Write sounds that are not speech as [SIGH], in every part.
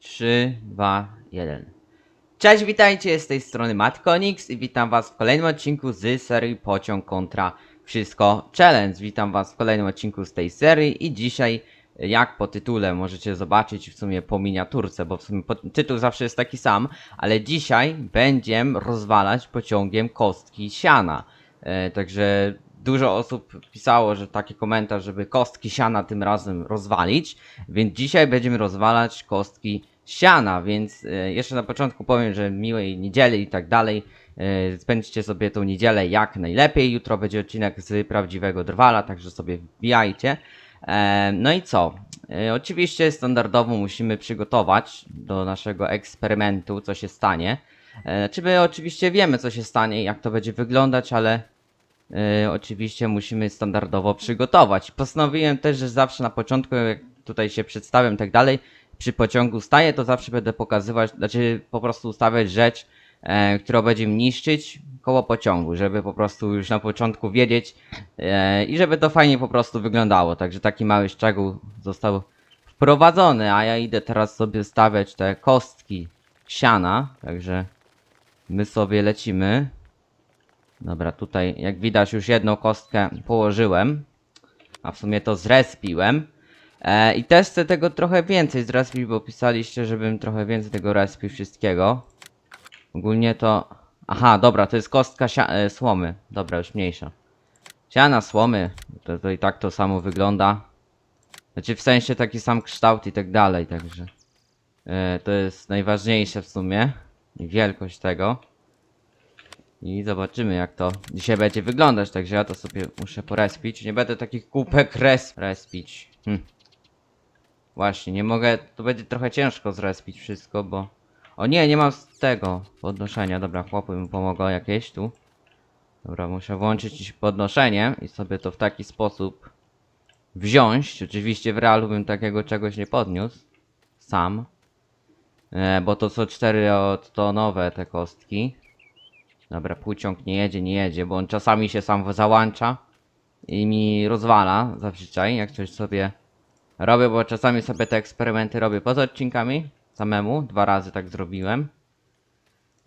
3, 2, 1. Cześć, witajcie, z tej strony Matkonix i witam was w kolejnym odcinku z serii Pociąg kontra Wszystko Challenge. Witam was w kolejnym odcinku z tej serii i dzisiaj, jak po tytule możecie zobaczyć w sumie po miniaturce, bo w sumie tytuł zawsze jest taki sam, ale dzisiaj będziemy rozwalać pociągiem kostki siana. E, także dużo osób pisało, że taki komentarz, żeby kostki siana tym razem rozwalić, więc dzisiaj będziemy rozwalać kostki siana, więc e, jeszcze na początku powiem, że miłej niedzieli i tak dalej. E, spędźcie sobie tą niedzielę jak najlepiej. Jutro będzie odcinek z prawdziwego drwala, także sobie wbijajcie. E, no i co? Oczywiście standardowo musimy przygotować do naszego eksperymentu, co się stanie. Czy my oczywiście wiemy, co się stanie, jak to będzie wyglądać, ale e, oczywiście musimy standardowo przygotować. Postanowiłem też, że zawsze na początku, jak tutaj się przedstawiam i tak dalej, przy pociągu staję, to zawsze będę pokazywać, znaczy po prostu ustawiać rzecz, e, która będzie niszczyć koło pociągu, żeby po prostu już na początku wiedzieć e, i żeby to fajnie po prostu wyglądało. Także taki mały szczegół został wprowadzony, a ja idę teraz sobie stawiać te kostki siana, także my sobie lecimy. Dobra, tutaj jak widać już jedną kostkę położyłem, a w sumie to zrespiłem. E, I też chcę tego trochę więcej zrespić, bo pisaliście, żebym trochę więcej tego respił wszystkiego. Ogólnie to... Aha, dobra, to jest kostka e, słomy. Dobra, już mniejsza. Siana słomy, to, to i tak to samo wygląda. Znaczy w sensie taki sam kształt i tak dalej, także... E, to jest najważniejsze w sumie. Wielkość tego. I zobaczymy jak to dzisiaj będzie wyglądać, także ja to sobie muszę porespić. Nie będę takich kupek res respić. Hm. Właśnie, nie mogę, to będzie trochę ciężko zrespić wszystko, bo... O nie, nie mam z tego podnoszenia, dobra, chłopy mi pomogą jakieś tu. Dobra, muszę włączyć podnoszenie i sobie to w taki sposób wziąć. Oczywiście w realu bym takiego czegoś nie podniósł. Sam. E, bo to są cztery odtonowe te kostki. Dobra, pociąg nie jedzie, nie jedzie, bo on czasami się sam załącza i mi rozwala zazwyczaj, jak coś sobie robię, bo czasami sobie te eksperymenty robię poza odcinkami, samemu, dwa razy tak zrobiłem.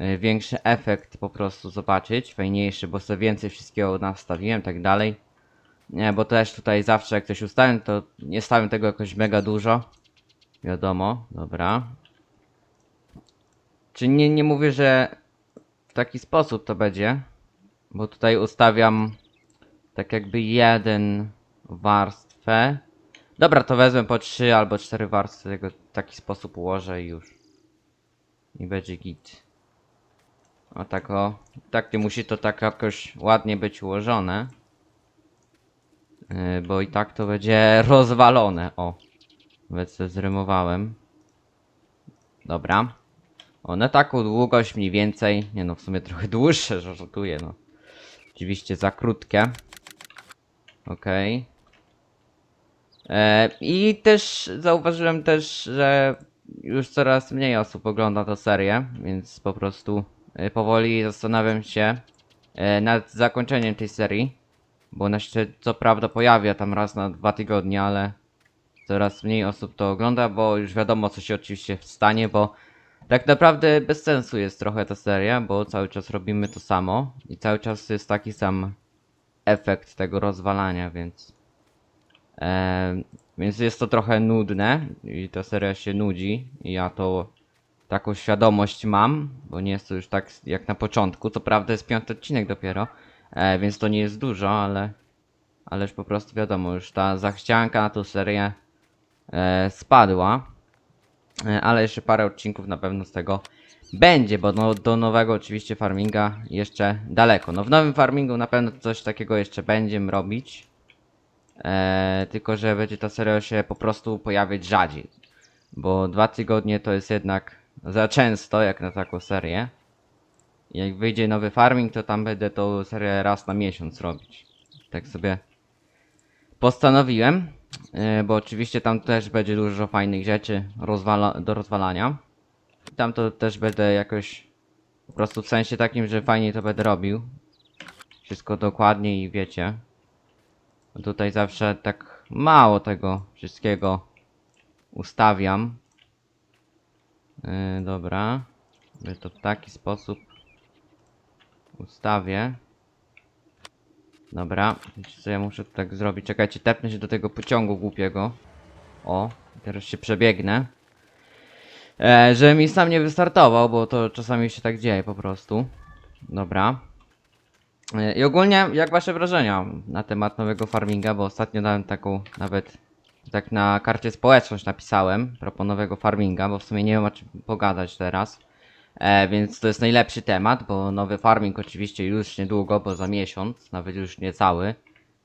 Yy, Większy efekt po prostu zobaczyć, fajniejszy, bo sobie więcej wszystkiego nastawiłem, tak dalej. Nie, bo też tutaj zawsze jak coś ustawiam, to nie stawiam tego jakoś mega dużo. Wiadomo, dobra. Czy nie, nie mówię, że taki sposób to będzie, bo tutaj ustawiam tak jakby jeden warstwę. Dobra, to wezmę po trzy albo cztery warstwy, tego w taki sposób ułożę i już. I będzie git. O tak o. Tak nie musi to tak jakoś ładnie być ułożone. Yy, bo i tak to będzie rozwalone. O. To zrymowałem. Dobra. O, na taką długość mniej więcej. Nie no, w sumie trochę [LAUGHS] dłuższe, że żartuję, no. Oczywiście za krótkie. Okej. E, I też zauważyłem też, że już coraz mniej osób ogląda tę serię, więc po prostu e, powoli zastanawiam się e, nad zakończeniem tej serii. Bo ona się co prawda pojawia tam raz na dwa tygodnie, ale coraz mniej osób to ogląda, bo już wiadomo co się oczywiście stanie, bo tak naprawdę bez sensu jest trochę ta seria, bo cały czas robimy to samo i cały czas jest taki sam efekt tego rozwalania, więc em, więc jest to trochę nudne i ta seria się nudzi i ja to taką świadomość mam, bo nie jest to już tak jak na początku, co prawda jest piąty odcinek dopiero, e, więc to nie jest dużo, ale ale już po prostu wiadomo, już ta zachcianka na tą serię e, spadła. E, ale jeszcze parę odcinków na pewno z tego będzie, bo no, do nowego oczywiście farminga jeszcze daleko. No w nowym farmingu na pewno coś takiego jeszcze będziemy robić. E, tylko, że będzie ta seria się po prostu pojawiać rzadziej. Bo dwa tygodnie to jest jednak za często jak na taką serię. Jak wyjdzie nowy farming, to tam będę tą serię raz na miesiąc robić. Tak sobie postanowiłem. E, bo oczywiście tam też będzie dużo fajnych rzeczy rozwala do rozwalania. Tam to też będę jakoś po prostu w sensie takim, że fajnie to będę robił. Wszystko dokładnie i wiecie. Tutaj zawsze tak mało tego wszystkiego ustawiam. Yy, dobra. To w taki sposób ustawię. Dobra, co ja muszę tak zrobić? Czekajcie, tepnę się do tego pociągu głupiego. O, teraz się przebiegnę. E, że mi sam nie wystartował, bo to czasami się tak dzieje po prostu. Dobra. E, I ogólnie, jak wasze wrażenia na temat nowego farminga, bo ostatnio dałem taką nawet tak na karcie społeczność napisałem propos nowego farminga, bo w sumie nie wiem o czym pogadać teraz. E, więc to jest najlepszy temat, bo nowy farming oczywiście już niedługo, bo za miesiąc, nawet już nie cały,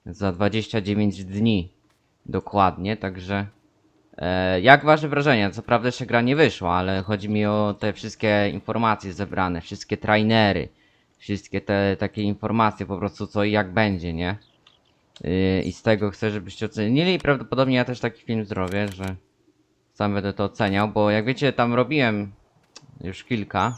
za 29 dni dokładnie, także e, jak wasze wrażenia? Co prawda jeszcze gra nie wyszła, ale chodzi mi o te wszystkie informacje zebrane, wszystkie trainery, wszystkie te takie informacje po prostu co i jak będzie, nie? Yy, I z tego chcę, żebyście ocenili i prawdopodobnie ja też taki film zrobię, że sam będę to oceniał, bo jak wiecie tam robiłem już kilka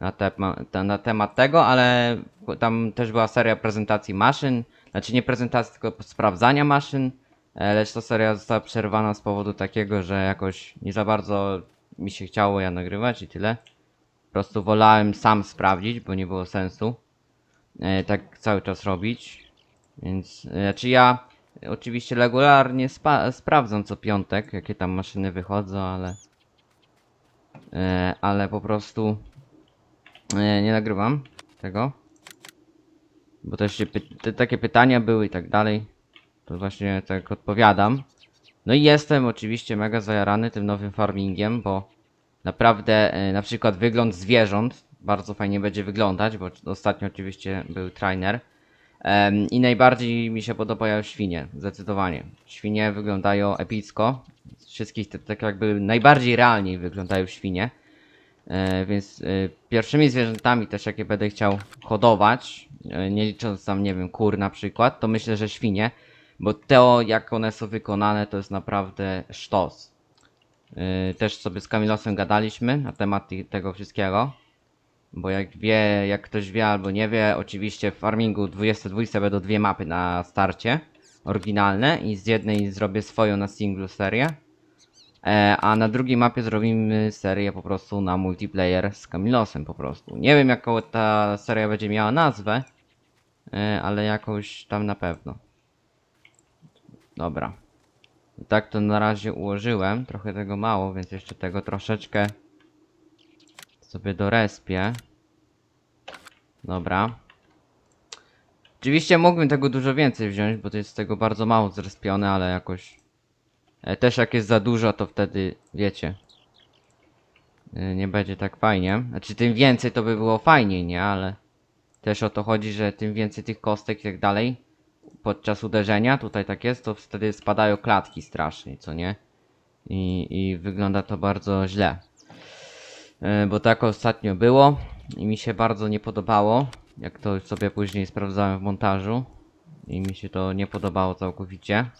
na, te, na temat tego, ale tam też była seria prezentacji maszyn, znaczy nie prezentacji, tylko sprawdzania maszyn, e, lecz ta seria została przerwana z powodu takiego, że jakoś nie za bardzo mi się chciało ja nagrywać i tyle. Po prostu wolałem sam sprawdzić, bo nie było sensu e, tak cały czas robić. Więc, e, znaczy ja oczywiście regularnie sprawdzam co piątek, jakie tam maszyny wychodzą, ale ale po prostu e, nie nagrywam tego. Bo też się te, takie pytania były i tak dalej. To właśnie tak odpowiadam. No i jestem oczywiście mega zajarany tym nowym farmingiem, bo naprawdę e, na przykład wygląd zwierząt bardzo fajnie będzie wyglądać, bo ostatnio oczywiście był trainer. I najbardziej mi się podobają świnie, zdecydowanie. Świnie wyglądają epicko. Z wszystkich tak jakby najbardziej realnie wyglądają świnie. E, więc e, pierwszymi zwierzętami też jakie będę chciał hodować, e, nie licząc tam nie wiem kur na przykład, to myślę, że świnie. Bo to jak one są wykonane to jest naprawdę sztos. Też sobie z Kamilosem gadaliśmy na temat tego wszystkiego. Bo jak wie, jak ktoś wie albo nie wie, oczywiście w farmingu 22 będą dwie mapy na starcie. Oryginalne i z jednej zrobię swoją na singlu serię. E, a na drugiej mapie zrobimy serię po prostu na multiplayer z Kamilosem po prostu. Nie wiem jaką ta seria będzie miała nazwę, e, ale jakąś tam na pewno. Dobra. Tak to na razie ułożyłem, trochę tego mało, więc jeszcze tego troszeczkę sobie dorespię. Dobra. Oczywiście mógłbym tego dużo więcej wziąć, bo to jest tego bardzo mało zrespione, ale jakoś... E, też jak jest za dużo, to wtedy, wiecie... e, Nie będzie tak fajnie. Znaczy tym więcej to by było fajniej, nie? Ale... Też o to chodzi, że tym więcej tych kostek i tak dalej podczas uderzenia, tutaj tak jest, to wtedy spadają klatki strasznie, co nie? I, i wygląda to bardzo źle. E, bo tak ostatnio było i mi się bardzo nie podobało, jak to sobie później sprawdzałem w montażu i mi się to nie podobało całkowicie.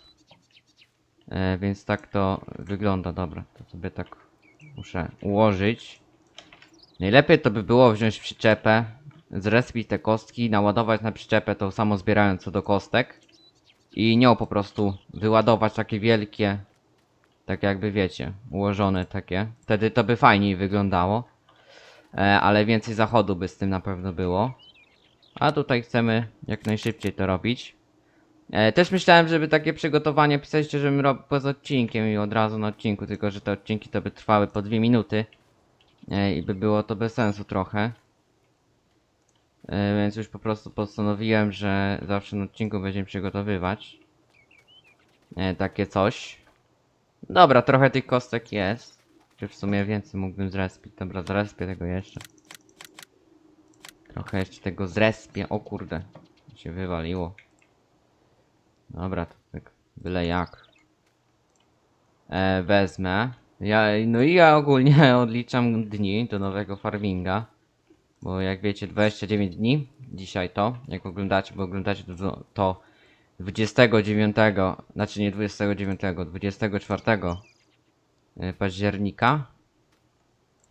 E, więc tak to wygląda, dobra, to sobie tak muszę ułożyć. Najlepiej to by było wziąć przyczepę, zrespić te kostki, naładować na przyczepę tą samo zbierając co do kostek i nią po prostu wyładować takie wielkie tak jakby wiecie, ułożone takie. Wtedy to by fajniej wyglądało. E, ale więcej zachodu by z tym na pewno było. A tutaj chcemy jak najszybciej to robić. E, też myślałem, żeby takie przygotowanie pisaliście, żebym robił poza odcinkiem i od razu na odcinku, tylko że te odcinki to by trwały po dwie minuty. E, I by było to bez sensu trochę. E, więc już po prostu postanowiłem, że zawsze na odcinku będziemy przygotowywać. E, takie coś. Dobra, trochę tych kostek jest. Czy w sumie więcej mógłbym zrespić. Dobra, zrespię tego jeszcze. Trochę jeszcze tego zrespię. O kurde. Się wywaliło. Dobra, to tak byle jak. E, wezmę. Ja, no i ja ogólnie [LAUGHS] odliczam dni do nowego farminga. Bo jak wiecie 29 dni. Dzisiaj to. Jak oglądacie, bo oglądacie to, to 29, znaczy nie 29, 24 e, października.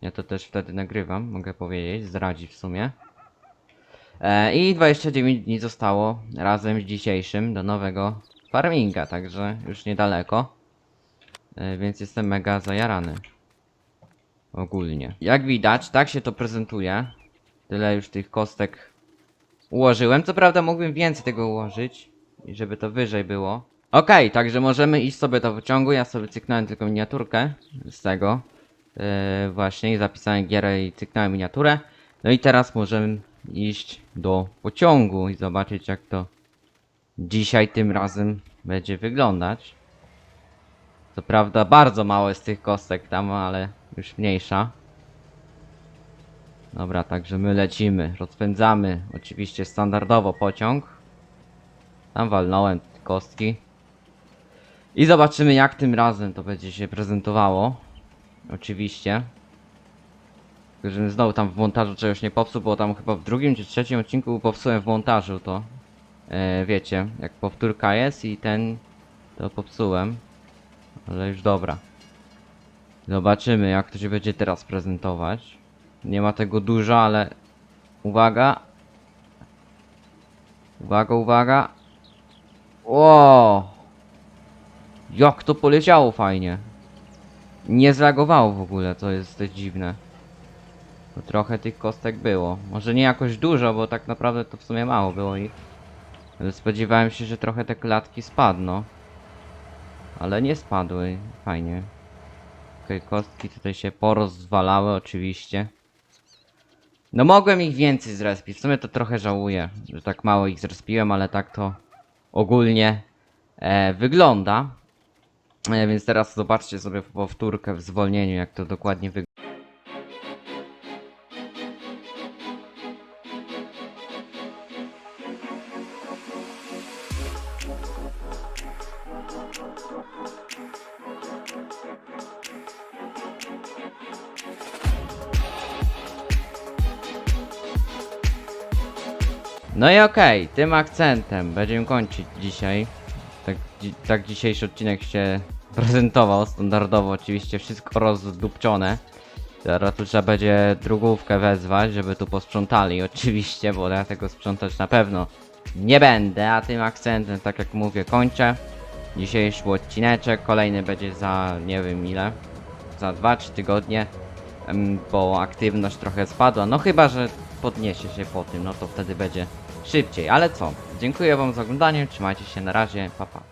Ja to też wtedy nagrywam, mogę powiedzieć, zdradzi w sumie. E, I 29 dni zostało razem z dzisiejszym do nowego farminga, także już niedaleko. E, więc jestem mega zajarany. ogólnie. Jak widać, tak się to prezentuje. Tyle już tych kostek ułożyłem. Co prawda mógłbym więcej tego ułożyć, i żeby to wyżej było. Okej, także możemy iść sobie do wyciągu. Ja sobie cyknąłem tylko miniaturkę z tego. Yy, właśnie i zapisałem gierę i cyknąłem miniaturę. No i teraz możemy iść do pociągu i zobaczyć jak to dzisiaj tym razem będzie wyglądać. Co prawda bardzo mało jest tych kostek tam, ale już mniejsza. Dobra, także my lecimy, rozpędzamy oczywiście standardowo pociąg. Tam walnąłem kostki. I zobaczymy jak tym razem to będzie się prezentowało. Oczywiście. Żebym znowu tam w montażu czegoś nie popsuł, bo tam chyba w drugim czy trzecim odcinku popsułem w montażu to. E, wiecie, jak powtórka jest i ten to popsułem. Ale już dobra. Zobaczymy jak to się będzie teraz prezentować. Nie ma tego dużo, ale uwaga. Uwaga, uwaga. O! Jak to poleciało fajnie. Nie zlagowało w ogóle, to jest dość dziwne. To trochę tych kostek było. Może nie jakoś dużo, bo tak naprawdę to w sumie mało było ich. Ale spodziewałem się, że trochę te klatki spadną. Ale nie spadły. Fajnie. Okej, kostki tutaj się porozwalały oczywiście. No mogłem ich więcej zrespić. W sumie to trochę żałuję, że tak mało ich zrespiłem, ale tak to ogólnie e, wygląda. E, więc teraz zobaczcie sobie powtórkę w zwolnieniu, jak to dokładnie wygląda. No i okej, tym akcentem będziemy kończyć dzisiaj. Tak, dzi tak dzisiejszy odcinek się prezentował, standardowo oczywiście, wszystko rozdupczone. Teraz tu trzeba będzie drugówkę wezwać, żeby tu posprzątali [LAUGHS] oczywiście, bo ja tego sprzątać na pewno nie będę, a tym akcentem, tak jak mówię, kończę. Dzisiejszy odcineczek, kolejny będzie za nie wiem ile, za 2-3 tygodnie, bo aktywność trochę spadła, no chyba, że podniesie się po tym, no to wtedy będzie szybciej, ale co? Dziękuję wam za oglądanie, trzymajcie się, na razie, pa pa.